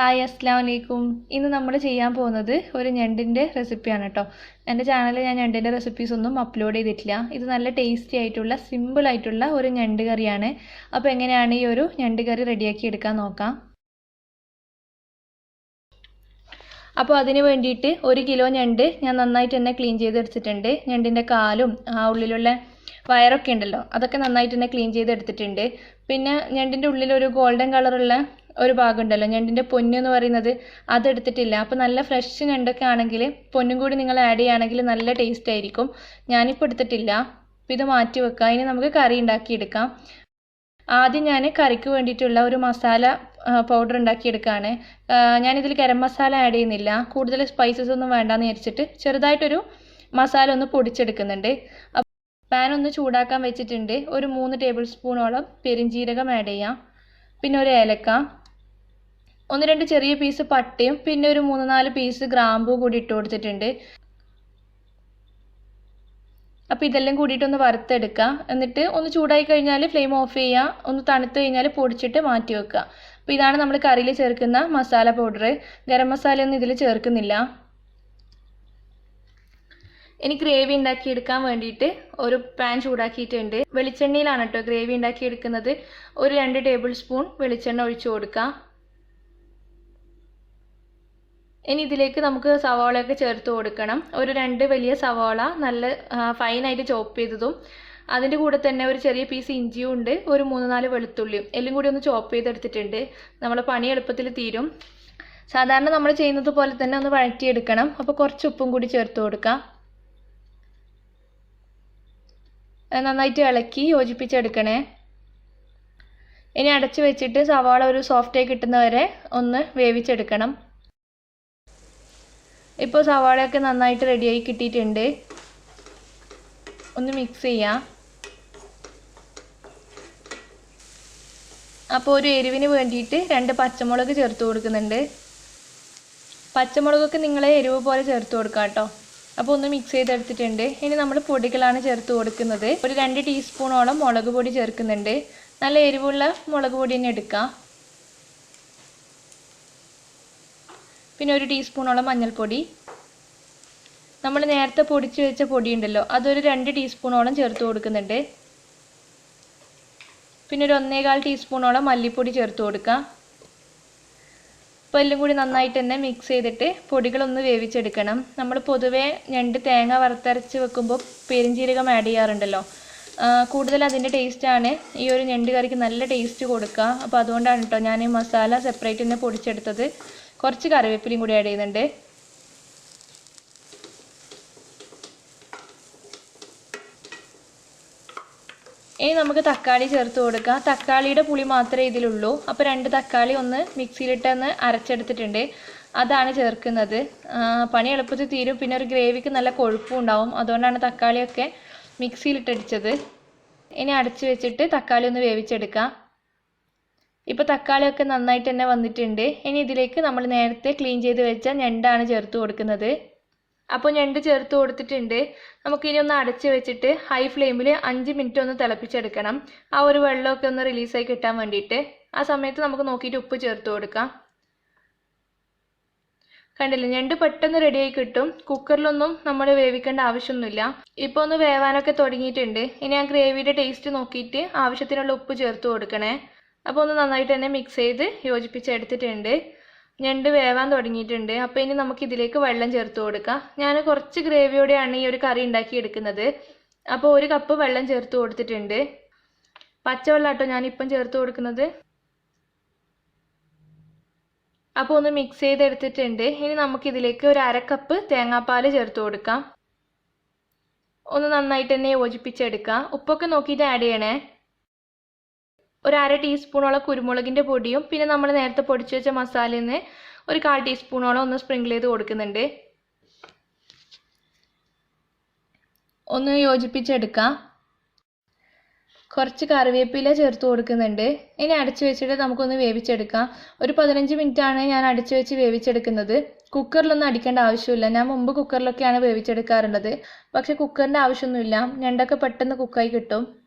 Hi അസ്സാം വലൈക്കും ഇന്ന് നമ്മൾ ചെയ്യാൻ പോകുന്നത് ഒരു ഞണ്ടിന്റെ റെസിപ്പിയാണ് കേട്ടോ. എന്റെ ചാനലിൽ ഞാൻ ഞണ്ടിന്റെ റെസിപ്പീസ് ഒന്നും അപ്ലോഡ് ചെയ്തിട്ടില്ല. ഇത് നല്ല ടേസ്റ്റി ആയിട്ടുള്ള സിമ്പിൾ ആയിട്ടുള്ള ഒരു ഞണ്ട് കറിയാണ്. അപ്പോൾ എങ്ങനെയാണ് ഈ ഒരു ഞണ്ട് കറി റെഡിയാക്കി എടുക്കാൻ നോക്കാം. അപ്പോൾ അതിന് വേണ്ടിയിട്ട് ഒരു കിലോ ഞണ്ട് ഞാൻ നന്നായിട്ട് തന്നെ ക്ലീൻ ചെയ്തെടുത്തിട്ടുണ്ട്. ഞണ്ടിന്റെ കാലും ആ ഉള്ളിലുള്ള വയറൊക്കെ ഉണ്ടല്ലോ അതൊക്കെ നന്നായിട്ട് തന്നെ ക്ലീൻ ചെയ്തെടുത്തിട്ടുണ്ട്. പിന്നെ ഞണ്ടിന്റെ ഉള്ളിൽ ഒരു ഗോൾഡൻ കളറുള്ള ഒരു ഭാഗം ഉണ്ടല്ലോ ഞണ്ടിന്റെ പൊന്ന് എന്ന് പറയുന്നത് അതെടുത്തിട്ടില്ല. അപ്പോൾ നല്ല ഫ്രഷ് ഞണ്ടൊക്കെ ആണെങ്കിൽ പൊന്നും കൂടി നിങ്ങൾ ആഡ് ചെയ്യുകയാണെങ്കിൽ നല്ല ടേസ്റ്റ് ആയിരിക്കും. ഞാനിപ്പോൾ എടുത്തിട്ടില്ല. അപ്പോൾ ഇത് മാറ്റി വെക്കാം. ഇനി നമുക്ക് കറി ഉണ്ടാക്കിയെടുക്കാം ആദ്യം ഞാൻ കറിക്ക് വേണ്ടിയിട്ടുള്ള ഒരു മസാല പൗഡർ ഉണ്ടാക്കിയെടുക്കുകയാണ് ഞാനിതിൽ ഗരം മസാല ആഡ് ചെയ്യുന്നില്ല. കൂടുതൽ സ്പൈസസ് ഒന്നും വേണ്ടാന്ന് വിചാരിച്ചിട്ട് ചെറുതായിട്ടൊരു മസാല ഒന്ന് പൊടിച്ചെടുക്കുന്നുണ്ട്. പാൻ ഒന്ന് ചൂടാക്കാൻ വെച്ചിട്ടുണ്ട്. ഒരു മൂന്ന് ടേബിൾ സ്പൂണോളം പെരിഞ്ജീരകം ആഡ് ചെയ്യാം. പിന്നെ ഒരു ഏലക്ക. ഒന്ന് രണ്ട് ചെറിയ പീസ് പട്ടയും പിന്നെ ഒരു മൂന്ന് നാല് പീസ് ഗ്രാമ്പൂ കൂടി ഇട്ട് കൊടുത്തിട്ടുണ്ട്. അപ്പോൾ ഇതെല്ലാം കൂടിയിട്ടൊന്ന് വറുത്തെടുക്കുക എന്നിട്ട് ഒന്ന് ചൂടായി കഴിഞ്ഞാൽ ഫ്ലെയിം ഓഫ് ചെയ്യുക ഒന്ന് തണുത്ത് കഴിഞ്ഞാൽ പൊടിച്ചിട്ട് മാറ്റി വെക്കുക അപ്പോൾ ഇതാണ് നമ്മൾ കറിയിൽ ചേർക്കുന്ന മസാല പൗഡർ ഗരം മസാലയൊന്നും ഇതിൽ ചേർക്കുന്നില്ല. ഇനി ഗ്രേവി ഉണ്ടാക്കിയെടുക്കാൻ വേണ്ടിയിട്ട് ഒരു പാൻ ചൂടാക്കിയിട്ടുണ്ട്. വെളിച്ചെണ്ണയിലാണ് കേട്ടോ ഗ്രേവി ഉണ്ടാക്കിയെടുക്കുന്നത്. ഒരു രണ്ട് ടേബിൾ സ്പൂൺ വെളിച്ചെണ്ണ ഒഴിച്ചു കൊടുക്കുക ഇനി ഇതിലേക്ക് നമുക്ക് സവാളയൊക്കെ ചേർത്ത് കൊടുക്കണം. ഒരു രണ്ട് വലിയ സവാള നല്ല ഫൈനായിട്ട് ചോപ്പ് ചെയ്തതും അതിന്റെ കൂടെ തന്നെ ഒരു ചെറിയ പീസ് ഇഞ്ചിയും ഉണ്ട് ഒരു മൂന്ന് നാല് വെളുത്തുള്ളിയും. എല്ലാം കൂടി ഒന്ന് ചോപ്പ് ചെയ്തെടുത്തിട്ടുണ്ട്. നമ്മളെ പണി എളുപ്പത്തിൽ തീരും. സാധാരണ നമ്മൾ ചെയ്യുന്നത് പോലെ തന്നെ ഒന്ന് വഴറ്റിയെടുക്കണം. അപ്പോൾ കുറച്ച് ഉപ്പും കൂടി ചേർത്ത് കൊടുക്കാം. നന്നായിട്ട് ഇളക്കി യോജിപ്പിച്ചെടുക്കണേ. ഇനി അടച്ചു വെച്ചിട്ട് സവാള ഒരു സോഫ്റ്റായി കിട്ടുന്നവരെ ഒന്ന് വേവിച്ചെടുക്കണം. ഇപ്പോൾ സവാളയൊക്കെ നന്നായിട്ട് റെഡിയായി കിട്ടിയിട്ടുണ്ട്. ഒന്ന് മിക്സ് ചെയ്യാം. അപ്പോൾ ഒരു എരിവിന് വേണ്ടിയിട്ട് രണ്ട് പച്ചമുളക് ചേർത്ത് കൊടുക്കുന്നുണ്ട്. പച്ചമുളകൊക്കെ നിങ്ങളെ എരിവ് പോലെ ചേർത്ത് കൊടുക്കാം കേട്ടോ. അപ്പോൾ ഒന്ന് മിക്സ് ചെയ്തെടുത്തിട്ടുണ്ട്. ഇനി നമ്മൾ പൊടികളാണ് ചേർത്ത് കൊടുക്കുന്നത്. ഒരു രണ്ട് ടീസ്പൂണോളം മുളക് പൊടി ചേർക്കുന്നുണ്ട്. നല്ല എരിവുള്ള മുളക് പൊടി തന്നെ എടുക്കാം. പിന്നെ ഒരു ടീസ്പൂണോളം മഞ്ഞൾപ്പൊടി. നമ്മൾ നേരത്തെ പൊടിച്ച് വെച്ച പൊടി ഉണ്ടല്ലോ അതൊരു രണ്ട് ടീസ്പൂണോളം ചേർത്ത് കൊടുക്കുന്നുണ്ട്. പിന്നെ ഒരു ഒന്നേകാൽ ടീസ്പൂണോളം മല്ലിപ്പൊടി ചേർത്ത് കൊടുക്കാം. അപ്പോൾ എല്ലാം കൂടി നന്നായിട്ട് തന്നെ മിക്സ് ചെയ്തിട്ട് പൊടികളൊന്ന് വേവിച്ചെടുക്കണം. നമ്മൾ പൊതുവേ ഞണ്ട് തേങ്ങ വറുത്തരച്ച് വെക്കുമ്പോൾ പെരിഞ്ജീരകം ആഡ് ചെയ്യാറുണ്ടല്ലോ. കൂടുതൽ അതിന്റെ ടേസ്റ്റാണ് ഈ ഒരു ഞണ്ട് കറിക്ക് നല്ല ടേസ്റ്റ് കൊടുക്കുക. അപ്പോൾ അതുകൊണ്ടാണ് കേട്ടോ ഞാൻ ഈ മസാല സെപ്പറേറ്റ് തന്നെ പൊടിച്ചെടുത്തത്. കുറച്ച് കറിവേപ്പിലയും കൂടി ആഡ് ചെയ്യുന്നുണ്ട്. ഇനി നമുക്ക് തക്കാളി ചേർത്ത് കൊടുക്കാം. തക്കാളിയുടെ പുളി മാത്രമേ ഇതിലുള്ളൂ. അപ്പോൾ രണ്ട് തക്കാളി ഒന്ന് മിക്സിയിലിട്ടൊന്ന് അരച്ചെടുത്തിട്ടുണ്ട്. അതാണ് ചേർക്കുന്നത്. പണി എളുപ്പത്തിൽ തീരും. പിന്നെ ഒരു ഗ്രേവിക്ക് നല്ല കൊഴുപ്പും ഉണ്ടാവും. അതുകൊണ്ടാണ് തക്കാളിയൊക്കെ മിക്സിയിലിട്ടടിച്ചത്. ഇനി അടച്ചു വെച്ചിട്ട് തക്കാളി ഒന്ന് വേവിച്ചെടുക്കാം. ഇപ്പോൾ തക്കാളിയൊക്കെ നന്നായിട്ട് തന്നെ വന്നിട്ടുണ്ട്. ഇനി ഇതിലേക്ക് നമ്മൾ നേരത്തെ ക്ലീൻ ചെയ്ത് വെച്ച ഞണ്ടാണ് ചേർത്ത് കൊടുക്കുന്നത്. അപ്പോൾ ഞണ്ട് ചേർത്ത് കൊടുത്തിട്ടുണ്ട്. നമുക്കിനി ഒന്ന് അടച്ച് വെച്ചിട്ട് ഹൈ ഫ്ലെയിമിൽ അഞ്ച് മിനിറ്റ് ഒന്ന് തിളപ്പിച്ചെടുക്കണം. ആ ഒരു വെള്ളമൊക്കെ ഒന്ന് റിലീസായി കിട്ടാൻ വേണ്ടിയിട്ട്. ആ സമയത്ത് നമുക്ക് നോക്കിയിട്ട് ഉപ്പ് ചേർത്ത് കൊടുക്കാം. കണ്ടില്ലേ? ഞണ്ട് പെട്ടെന്ന് റെഡിയായി കിട്ടും. കുക്കറിലൊന്നും നമ്മൾ വേവിക്കേണ്ട ആവശ്യമൊന്നുമില്ല. ഇപ്പോൾ ഒന്ന് വേവാനൊക്കെ തുടങ്ങിയിട്ടുണ്ട്. ഇനി ആ ഗ്രേവിയുടെ ടേസ്റ്റ് നോക്കിയിട്ട് ആവശ്യത്തിനുള്ള ഉപ്പ് ചേർത്ത് കൊടുക്കണേ. അപ്പോൾ ഒന്ന് നന്നായിട്ട് തന്നെ മിക്സ് ചെയ്ത് യോജിപ്പിച്ചെടുത്തിട്ടുണ്ട് ഞണ്ട് വേവാൻ തുടങ്ങിയിട്ടുണ്ട്. അപ്പോൾ ഇനി നമുക്ക് ഇതിലേക്ക് വെള്ളം ചേർത്ത് കൊടുക്കാം. ഞാൻ കുറച്ച് ഗ്രേവിയോടെയാണ് ഈ ഒരു കറി ഉണ്ടാക്കി എടുക്കുന്നത്. അപ്പോൾ ഒരു കപ്പ് വെള്ളം ചേർത്ത് കൊടുത്തിട്ടുണ്ട്. പച്ചവെള്ളം കേട്ടോ ഞാനിപ്പം ചേർത്ത് കൊടുക്കുന്നത്. അപ്പോൾ ഒന്ന് മിക്സ് ചെയ്തെടുത്തിട്ടുണ്ട് ഇനി നമുക്കിതിലേക്ക് ഒരു അരക്കപ്പ് കപ്പ് തേങ്ങാപ്പാൽ ചേർത്ത് കൊടുക്കാം. ഒന്ന് നന്നായിട്ട് തന്നെ യോജിപ്പിച്ചെടുക്കാം ഉപ്പൊക്കെ നോക്കിയിട്ട് ആഡ് ചെയ്യണേ. ഒരു അര ടീസ്പൂണോളം കുരുമുളകിന്റെ പൊടിയും പിന്നെ നമ്മൾ നേരത്തെ പൊടിച്ചു വെച്ച മസാലയിൽ നിന്ന് ഒരു കാൽ ടീസ്പൂണോളം ഒന്ന് സ്പ്രിങ്കിൾ ചെയ്ത് കൊടുക്കുന്നുണ്ട്. ഒന്ന് യോജിപ്പിച്ചെടുക്കാം. കുറച്ച് കറിവേപ്പില ചേർത്ത് കൊടുക്കുന്നുണ്ട്. ഇനി അടച്ചു വെച്ചിട്ട് നമുക്കൊന്ന് വേവിച്ചെടുക്കാം. ഒരു പതിനഞ്ച് മിനിറ്റാണ് ഞാൻ അടച്ചു വെച്ച് വേവിച്ചെടുക്കുന്നത്. കുക്കറിലൊന്നും അടിക്കേണ്ട ആവശ്യമില്ല. ഞാൻ മുമ്പ് കുക്കറിലൊക്കെയാണ് വേവിച്ചെടുക്കാറുള്ളത്. പക്ഷെ കുക്കറിന്റെ ആവശ്യമൊന്നുമില്ല. ഞണ്ടൊക്കെ പെട്ടെന്ന് കുക്കായി കിട്ടും.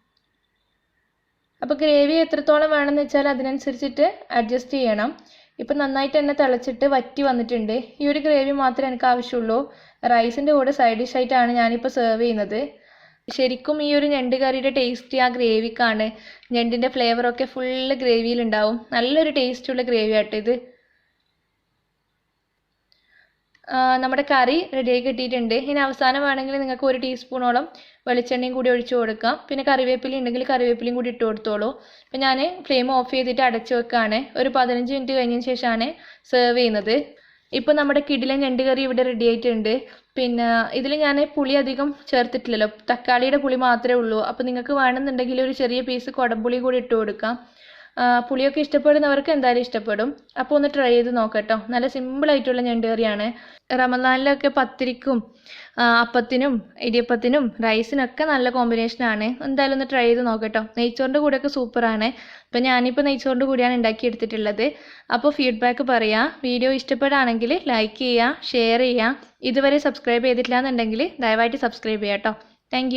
അപ്പോൾ ഗ്രേവി എത്രത്തോളം വേണമെന്ന് വെച്ചാൽ അതിനനുസരിച്ചിട്ട് അഡ്ജസ്റ്റ് ചെയ്യണം. ഇപ്പം നന്നായിട്ട് തന്നെ തിളച്ചിട്ട് വറ്റി വന്നിട്ടുണ്ട്. ഈ ഒരു ഗ്രേവി മാത്രമേ എനിക്ക് ആവശ്യമുള്ളൂ. റൈസിന്റെ കൂടെ സൈഡ് ഡിഷ് ആയിട്ടാണ് ഞാനിപ്പോൾ സെർവ് ചെയ്യുന്നത്. ശരിക്കും ഈ ഒരു ഞണ്ട് കറിയുടെ ടേസ്റ്റ് ആ ഗ്രേവിക്കാണ്. ഞണ്ടിന്റെ ഫ്ലേവറൊക്കെ ഫുള്ള് ഗ്രേവിയിലുണ്ടാവും നല്ലൊരു ടേസ്റ്റുള്ള ഗ്രേവി ആട്ടോ ഇത്. നമ്മുടെ കറി റെഡിയായി കിട്ടിയിട്ടുണ്ട്. ഇനി അവസാനം വേണമെങ്കിൽ നിങ്ങൾക്ക് ഒരു ടീസ്പൂണോളം വെളിച്ചെണ്ണയും കൂടി ഒഴിച്ചു കൊടുക്കാം. പിന്നെ കറിവേപ്പില ഉണ്ടെങ്കിൽ കറിവേപ്പിലയും കൂടി ഇട്ട് കൊടുത്തോളൂ. അപ്പം ഞാൻ ഫ്ലെയിം ഓഫ് ചെയ്തിട്ട് അടച്ചു വെക്കുകയാണ് ഒരു പതിനഞ്ച് മിനിറ്റ് കഴിഞ്ഞതിന് ശേഷമാണ് സെർവ് ചെയ്യുന്നത്. ഇപ്പോൾ നമ്മുടെ കിടിലൻ ഞണ്ട് കറി ഇവിടെ റെഡി ആയിട്ടുണ്ട്. പിന്നെ ഇതിൽ ഞാൻ പുളി അധികം ചേർത്തിട്ടില്ലല്ലോ. തക്കാളിയുടെ പുളി മാത്രമേ ഉള്ളൂ. അപ്പോൾ നിങ്ങൾക്ക് വേണമെന്നുണ്ടെങ്കിൽ ഒരു ചെറിയ പീസ് കുടംപുളി കൂടി ഇട്ട് കൊടുക്കാം. പുളിയൊക്കെ ഇഷ്ടപ്പെടുന്നവർക്ക് എന്തായാലും ഇഷ്ടപ്പെടും. അപ്പോൾ ഒന്ന് ട്രൈ ചെയ്ത് നോക്കട്ടോ. നല്ല സിമ്പിൾ ആയിട്ടുള്ള ഞണ്ട് കറിയാണ്. റമദാനിലൊക്കെ പത്തിരിക്കും അപ്പത്തിനും ഇടിയപ്പത്തിനും റൈസിനൊക്കെ നല്ല കോമ്പിനേഷനാണ് എന്തായാലും ഒന്ന് ട്രൈ ചെയ്ത് നോക്കട്ടോ. നെയ്ച്ചോറിന്റെ കൂടെയൊക്കെ സൂപ്പറാണ് അപ്പോൾ ഞാനിപ്പോൾ നെയ്ച്ചോറിന്റെ കൂടെയാണ് ഉണ്ടാക്കിയെടുത്തിട്ടുള്ളത് അപ്പോൾ ഫീഡ്ബാക്ക് പറയാം. വീഡിയോ ഇഷ്ടപ്പെടുകയാണെങ്കിൽ ലൈക്ക് ചെയ്യുക ഷെയർ ചെയ്യുക ഇതുവരെ സബ്സ്ക്രൈബ് ചെയ്തിട്ടില്ല എന്നുണ്ടെങ്കിൽ ദയവായിട്ട് സബ്സ്ക്രൈബ് ചെയ്യാം കേട്ടോ താങ്ക്